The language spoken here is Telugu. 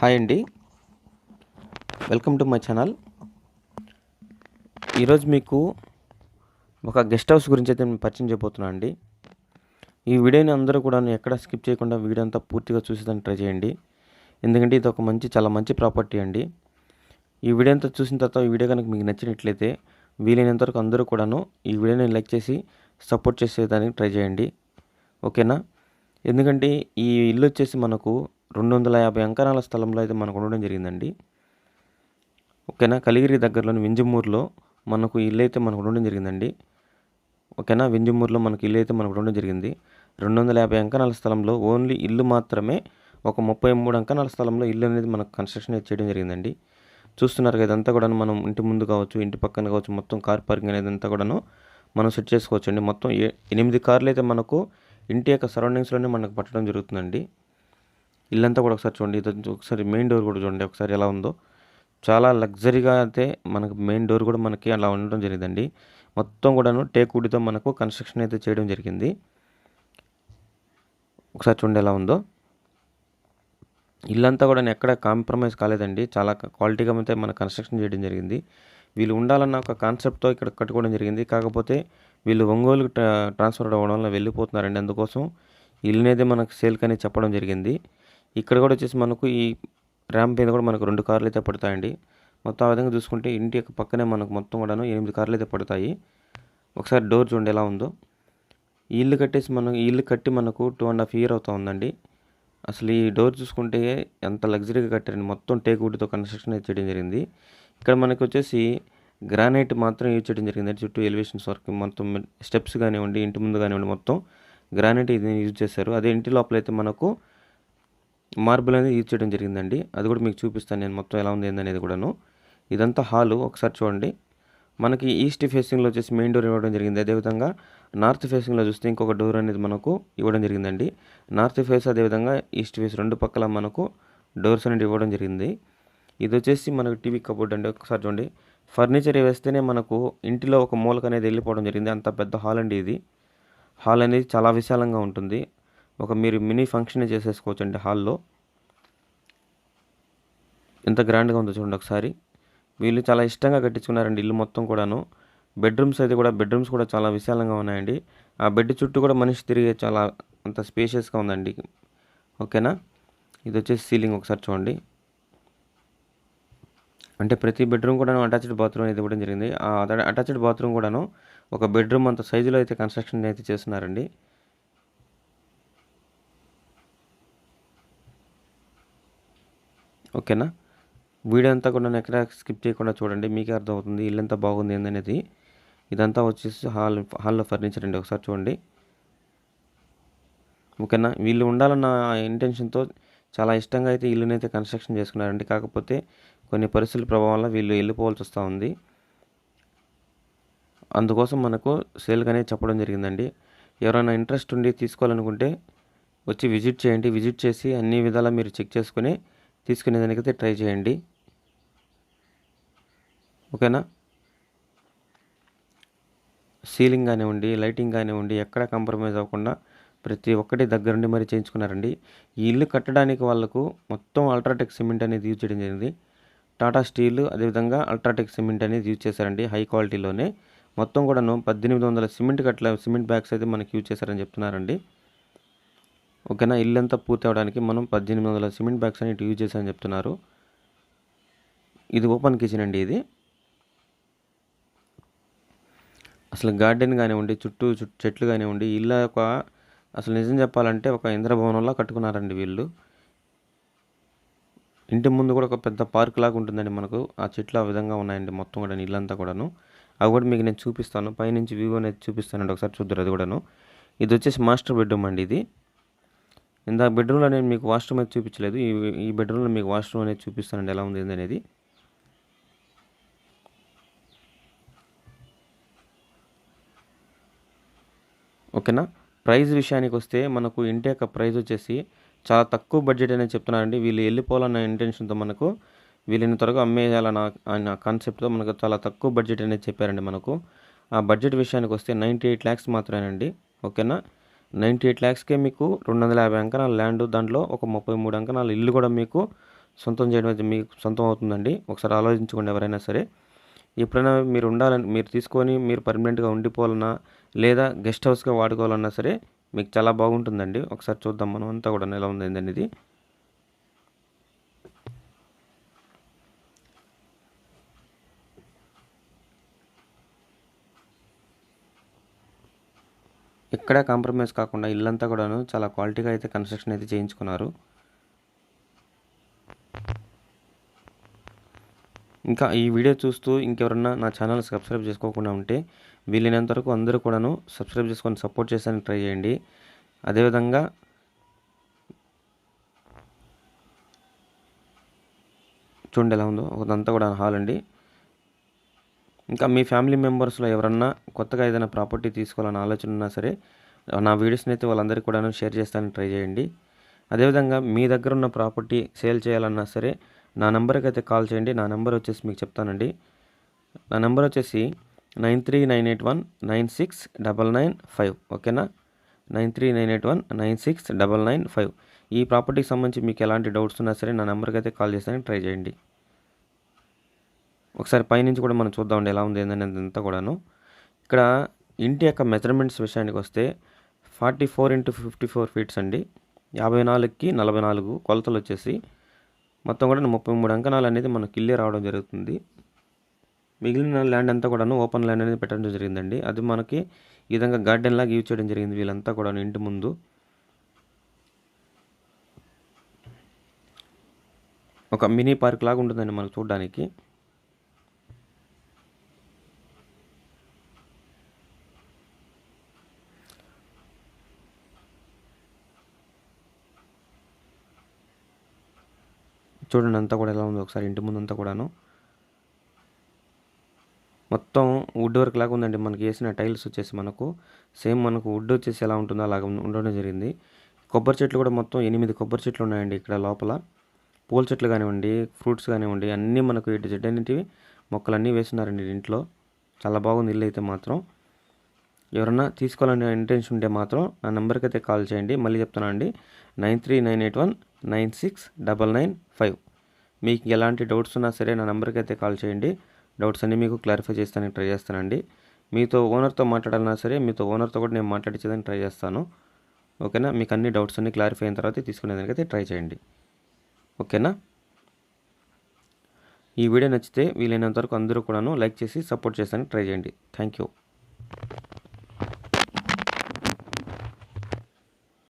హాయ్ అండి. Welcome to my channel. ఈరోజు మీకు ఒక గెస్ట్ హౌస్ గురించి అయితే నేను పరిచయం చేయబోతున్నాను అండి. ఈ వీడియోని అందరూ కూడా ఎక్కడ స్కిప్ చేయకుండా వీడియో అంతా పూర్తిగా చూసేదాన్ని ట్రై చేయండి. ఎందుకంటే ఇది ఒక మంచి చాలా మంచి ప్రాపర్టీ అండి. ఈ వీడియో అంతా చూసిన తర్వాత ఈ వీడియో కనుక మీకు నచ్చినట్లయితే వీలైనంత వరకు అందరూ కూడాను ఈ వీడియోని లైక్ చేసి సపోర్ట్ చేసేదానికి ట్రై చేయండి. ఓకేనా? ఎందుకంటే ఈ ఇల్లు వచ్చేసి మనకు రెండు వందల యాభై అంకణాల స్థలంలో అయితే మనకు ఉండడం జరిగిందండి. ఓకేనా? కలిగిరి దగ్గరలోని వింజమూరులో మనకు ఇల్లు అయితే మనకు ఉండడం జరిగిందండి. ఓకేనా? వింజమూరులో మనకు ఇల్లు అయితే మనకు ఉండడం జరిగింది. రెండు వందల యాభై అంకణాల స్థలంలో ఓన్లీ ఇల్లు మాత్రమే ఒక ముప్పై మూడు అంకణాల స్థలంలో ఇల్లు అనేది మనకు కన్స్ట్రక్షన్ చేయడం జరిగిందండి. చూస్తున్నారు కదా ఇదంతా కూడా మనం ఇంటి ముందు కావచ్చు ఇంటి పక్కన కావచ్చు మొత్తం కార్ పార్కింగ్ అనేది అంతా కూడాను మనం సెట్ చేసుకోవచ్చు అండి మొత్తం ఏ- ఎనిమిది కార్లు అయితే మనకు ఇంటి యొక్క సరౌండింగ్స్లోనే మనకు పట్టడం జరుగుతుందండి. ఇల్లంతా కూడా ఒకసారి చూడండి. ఇది ఒకసారి మెయిన్ డోర్ కూడా చూడండి. ఒకసారి ఎలా ఉందో. చాలా లగ్జరీగా అయితే మనకు మెయిన్ డోర్ కూడా మనకి అలా ఉండడం జరిగిందండి. మొత్తం కూడాను టేకుడితో మనకు కన్స్ట్రక్షన్ అయితే చేయడం జరిగింది. ఒకసారి చూడండి ఎలా ఉందో. ఇల్లంతా కూడా ఎక్కడ కాంప్రమైజ్ కాలేదండి. చాలా క్వాలిటీగా అయితే మన కన్స్ట్రక్షన్ చేయడం జరిగింది. వీళ్ళు ఉండాలన్న ఒక కాన్సెప్ట్తో ఇక్కడ కట్టుకోవడం జరిగింది. కాకపోతే వీళ్ళు ఒంగోలు ట్రాన్స్ఫర్ అవ్వడం వల్ల వెళ్ళిపోతున్నారండి. అందుకోసం ఇల్లు అనేది మనకు సేల్కి అనేది చెప్పడం జరిగింది. ఇక్కడ కూడా వచ్చేసి మనకు ఈ ర్యాంప్ మీద కూడా మనకు రెండు కార్లు అయితే పడతాయండి. మొత్తం ఆ విధంగా చూసుకుంటే ఇంటి యొక్క పక్కనే మనకు మొత్తం కూడాను ఎనిమిది కార్లు అయితే పడతాయి. ఒకసారి డోర్ చూడండి ఎలా ఉందో. ఈ ఇల్లు కట్టేసి మనం ఈ ఇల్లు కట్టి మనకు టూ అండ్ హాఫ్ ఇయర్ అవుతా ఉందండి. అసలు ఈ డోర్ చూసుకుంటే ఎంత లగ్జరీగా కట్టారండి. మొత్తం టేక్ వుడ్తో కన్స్ట్రక్షన్ అయితే చేయడం జరిగింది. ఇక్కడ మనకి వచ్చేసి గ్రానైట్ మాత్రం యూజ్ చేయడం జరిగింది చుట్టూ ఎలివేషన్స్ వర్క్ మొత్తం స్టెప్స్ కానివ్వండి ఇంటి ముందు కానివ్వండి మొత్తం గ్రానైట్ ఇది యూజ్ చేశారు. అదే ఇంటి లోపల అయితే మనకు మార్బుల్ అనేది యూజ్ చేయడం జరిగిందండి. అది కూడా మీకు చూపిస్తాను నేను మొత్తం ఎలా ఉంది ఏందనేది కూడాను. ఇదంతా హాలు ఒకసారి చూడండి. మనకి ఈస్ట్ ఫేసింగ్లో వచ్చేసి మెయిన్ డోర్ ఇవ్వడం జరిగింది. అదేవిధంగా నార్త్ ఫేసింగ్లో చూస్తే ఇంకొక డోర్ అనేది మనకు ఇవ్వడం జరిగిందండి. నార్త్ ఫేస్ అదేవిధంగా ఈస్ట్ ఫేస్ రెండు పక్కల మనకు డోర్స్ అనేది ఇవ్వడం జరిగింది. ఇది వచ్చేసి మనకు టీవీ కబోర్డ్ అండి. ఒకసారి చూడండి. ఫర్నిచర్ వేస్తేనే మనకు ఇంటిలో ఒక మూలక అనేది వెళ్ళిపోవడం జరిగింది. అంత పెద్ద హాల్ అండి ఇది. హాల్ అనేది చాలా విశాలంగా ఉంటుంది. ఒక మీరు మినీ ఫంక్షన్ చేసేసుకోవచ్చు అండి హాల్లో. ఎంత గ్రాండ్గా ఉందో చూడండి ఒకసారి. వీళ్ళు చాలా ఇష్టంగా కట్టించుకున్నారండి ఇల్లు మొత్తం కూడాను. బెడ్రూమ్స్ అయితే కూడా బెడ్రూమ్స్ కూడా చాలా విశాలంగా ఉన్నాయండి. ఆ బెడ్ చుట్టూ కూడా మనిషి తిరిగే చాలా అంత స్పేషియస్గా ఉందండి. ఓకేనా? ఇది వచ్చేసి సీలింగ్ ఒకసారి చూడండి. అంటే ప్రతి బెడ్రూమ్ కూడాను అటాచ్డ్ బాత్రూమ్ అనేది ఇవ్వడం జరిగింది. ఆ అటాచ్డ్ బాత్రూమ్ కూడాను ఒక బెడ్రూమ్ అంత సైజులో అయితే కన్స్ట్రక్షన్ అయితే చేస్తున్నారండి. ఓకేనా? వీడియో అంతా కూడా ఎక్కడ స్కిప్ చేయకుండా చూడండి మీకే అర్థమవుతుంది ఇల్లు ఎంత బాగుంది ఏందనేది. ఇదంతా వచ్చేసి హాల్ హాల్లో ఫర్నిచర్ అండి ఒకసారి చూడండి. ఓకేనా? వీళ్ళు ఉండాలన్న ఇంటెన్షన్తో చాలా ఇష్టంగా అయితే ఇల్లునైతే కన్స్ట్రక్షన్ చేసుకున్నారండి. కాకపోతే కొన్ని పరిస్థితుల ప్రభావం వల్ల వీళ్ళు వెళ్ళిపోవాల్సి వస్తూ ఉంది. అందుకోసం మనకు సేల్గానే చెప్పడం జరిగిందండి. ఎవరైనా ఇంట్రెస్ట్ ఉండి తీసుకోవాలనుకుంటే వచ్చి విజిట్ చేయండి. విజిట్ చేసి అన్ని విధాలా మీరు చెక్ చేసుకుని తీసుకునేదానికైతే ట్రై చేయండి. ఓకేనా? సీలింగ్ కానివ్వండి లైటింగ్ కానివ్వండి ఎక్కడ కాంప్రమైజ్ అవ్వకుండా ప్రతి ఒక్కటి దగ్గరుండి మరి చేయించుకున్నారండి. ఈ ఇల్లు కట్టడానికి వాళ్ళకు మొత్తం అల్ట్రాటెక్ సిమెంట్ అనేది యూజ్ చేయడం జరిగింది. టాటా స్టీల్ అదేవిధంగా అల్ట్రాటెక్ సిమెంట్ అనేది యూజ్ చేశారండి హై క్వాలిటీలోనే. మొత్తం కూడాను పద్దెనిమిది వందల సిమెంట్ కట్ల సిమెంట్ బ్యాగ్స్ అయితే మనకి యూజ్ చేశారని చెప్తున్నారండి. ఓకేనా? ఇల్లు అంతా పూర్తి అవడానికి మనం పద్దెనిమిది వందల సిమెంట్ బ్యాగ్స్ అనేవి యూజ్ చేశామని చెప్తున్నారు. ఇది ఓపెన్ కిచెన్ అండి ఇది. అసలు గార్డెన్ కానివ్వండి చుట్టూ చుట్టూ చెట్లు కానివ్వండి ఇల్లు ఒక అసలు నిజం చెప్పాలంటే ఒక ఇంద్రభవనంలా కట్టుకున్నారండి వీళ్ళు. ఇంటి ముందు కూడా ఒక పెద్ద పార్క్ లాగా ఉంటుందండి మనకు. ఆ చెట్లు ఆ విధంగా ఉన్నాయండి మొత్తం కూడా ఇల్లంతా కూడాను. అవి కూడా మీకు నేను చూపిస్తాను. పైనుంచి వ్యూ అనేది చూపిస్తానండి ఒకసారి చూద్దరు అది కూడాను. ఇది వచ్చేసి మాస్టర్ బెడ్రూమ్ అండి ఇది. ఇందాక బెడ్రూమ్లో నేను మీకు వాష్రూమ్ అయితే చూపించలేదు. ఈ ఈ బెడ్రూమ్లో మీకు వాష్రూమ్ అనేది చూపిస్తానండి ఎలా ఉంది అనేది ఓకేనా? ప్రైస్ విషయానికి వస్తే మనకు ఇంటి యొక్క ప్రైస్ వచ్చేసి చాలా తక్కువ బడ్జెట్ అనేది చెప్తున్నారండి. వీళ్ళు వెళ్ళిపోవాలన్న ఇంటెన్షన్తో మనకు వీళ్ళని త్వరగా అమ్మేయాలన్న అన్న కాన్సెప్ట్తో మనకు చాలా తక్కువ బడ్జెట్ అనేది చెప్పారండి మనకు. ఆ బడ్జెట్ విషయానికి వస్తే నైంటీ ఎయిట్ ల్యాక్స్ మాత్రమేనండి. ఓకేనా? నైంటీ ఎయిట్ ల్యాక్స్కే మీకు రెండు వందల యాభై అంకణాల ల్యాండ్ దాంట్లో ఒక ముప్పై మూడు అంకణాల ఇల్లు కూడా మీకు సొంతం చేయడం అయితే మీకు సొంతం అవుతుందండి. ఒకసారి ఆలోచించుకోండి ఎవరైనా సరే. ఎప్పుడైనా మీరు ఉండాలని మీరు తీసుకొని మీరు పర్మనెంట్గా ఉండిపోవాలన్నా లేదా గెస్ట్ హౌస్గా వాడుకోవాలన్నా సరే మీకు చాలా బాగుంటుందండి. ఒకసారి చూద్దాం మనం అంతా కూడా ఎలా ఉంది అనేది ఇక్కడ కాంప్రమైజ్ కాకుండా ఇల్లంతా కూడాను చాలా క్వాలిటీగా అయితే కన్స్ట్రక్షన్ అయితే చేయించుకున్నారు. ఇంకా ఈ వీడియో చూస్తూ ఇంకెవరన్నా నా ఛానల్ సబ్స్క్రైబ్ చేసుకోకుండా ఉంటే వీలైనంత వరకు అందరూ కూడాను సబ్స్క్రైబ్ చేసుకొని సపోర్ట్ చేసానికి ట్రై చేయండి. అదేవిధంగా చూడండి ఎలా ఉందో ఒకదంతా కూడా హాల్ అండి. ఇంకా మీ ఫ్యామిలీ మెంబర్స్లో ఎవరన్నా కొత్తగా ఏదైనా ప్రాపర్టీ తీసుకోవాలని ఆలోచన ఉన్నా సరే నా వీడియోస్ని అయితే వాళ్ళందరికీ కూడా షేర్ చేస్తానని ట్రై చేయండి. అదేవిధంగా మీ దగ్గర ఉన్న ప్రాపర్టీ సేల్ చేయాలన్నా సరే నా నెంబర్కి అయితే కాల్ చేయండి. నా నెంబర్ వచ్చేసి మీకు చెప్తానండి. నా నెంబర్ వచ్చేసి nine three nine eight one nine six double nine five ఓకేనా? Nine three nine eight one nine six double nine five. ఈ ప్రాపర్టీకి సంబంధించి మీకు ఎలాంటి డౌట్స్ ఉన్నా సరే నా నెంబర్కి అయితే కాల్ చేస్తానని ట్రై చేయండి. ఒకసారి పైనుంచి కూడా మనం చూద్దామండి ఎలా ఉంది ఏంటనేది అంతా కూడాను. ఇక్కడ ఇంటి యొక్క మెజర్మెంట్స్ విషయానికి వస్తే forty four into fifty four feets అండి. యాభై నాలుగుకి నలభై నాలుగు కొలతలు వచ్చేసి మొత్తం కూడా ముప్పై మూడు అంకణాలు అనేది మనకి ఇల్లే రావడం జరుగుతుంది. మిగిలిన ల్యాండ్ అంతా కూడాను ఓపెన్ ల్యాండ్ అనేది పెట్టడం జరిగిందండి. అది మనకి ఈ విధంగా గార్డెన్ లాగా యూజ్ చేయడం జరిగింది వీళ్ళంతా కూడా ఇంటి ముందు. ఒక మినీ పార్క్ లాగా ఉంటుందండి మనకు చూడడానికి. చూడండి అంతా కూడా ఎలా ఉంది ఒకసారి ఇంటి ముందు అంతా కూడాను. మొత్తం వుడ్ వర్క్ లాగా ఉందండి. మనకి వేసిన టైల్స్ వచ్చేసి మనకు. సేమ్ మనకు వుడ్ వచ్చేసి ఎలా ఉంటుందో అలాగ ఉండడం జరిగింది. కొబ్బరి చెట్లు కూడా మొత్తం ఎనిమిది కొబ్బరి చెట్లు ఉన్నాయండి ఇక్కడ లోపల. పూల చెట్లు కానివ్వండి ఫ్రూట్స్ కానివ్వండి అన్నీ మనకు ఇటు చెట్టు అనేటివి మొక్కలన్నీ వేస్తున్నారండి ఇంట్లో. చాలా బాగుంది ఇల్లు అయితే మాత్రం. ఎవరన్నా తీసుకోవాలనే ఇంటెన్షన్ ఉంటే మాత్రం నా నెంబర్కి అయితే కాల్ చేయండి. మళ్ళీ చెప్తాను అండి nine three nine eight one nine six double nine five. మీకు ఎలాంటి డౌట్స్ ఉన్నా సరే నా నెంబర్కి అయితే కాల్ చేయండి. డౌట్స్ అన్నీ మీకు క్లారిఫై చేస్తానికి ట్రై చేస్తానండి. మీతో ఓనర్తో మాట్లాడాలన్నా సరే మీతో ఓనర్తో కూడా నేను మాట్లాడించేదానికి ట్రై చేస్తాను. ఓకేనా? మీకు అన్ని డౌట్స్ అన్ని క్లారిఫై అయిన తర్వాత తీసుకునేదానికైతే ట్రై చేయండి. ఓకేనా? ఈ వీడియో నచ్చితే వీలైనంత వరకు అందరూ కూడాను లైక్ చేసి సపోర్ట్ చేస్తానికి ట్రై చేయండి. Thank you.